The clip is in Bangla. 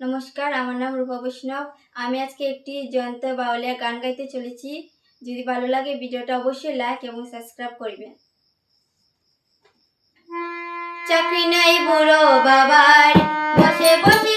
নমস্কার, আমার নাম রূপা বৈষ্ণব। আমি আজকে একটি জয়ন্ত বাউলিয়া গান গাইতে চলেছি। যদি ভালো লাগে ভিডিওটা অবশ্যই লাইক এবং সাবস্ক্রাইব করবেন চাকরি নাই বুড়ো বাবার, বসে বসে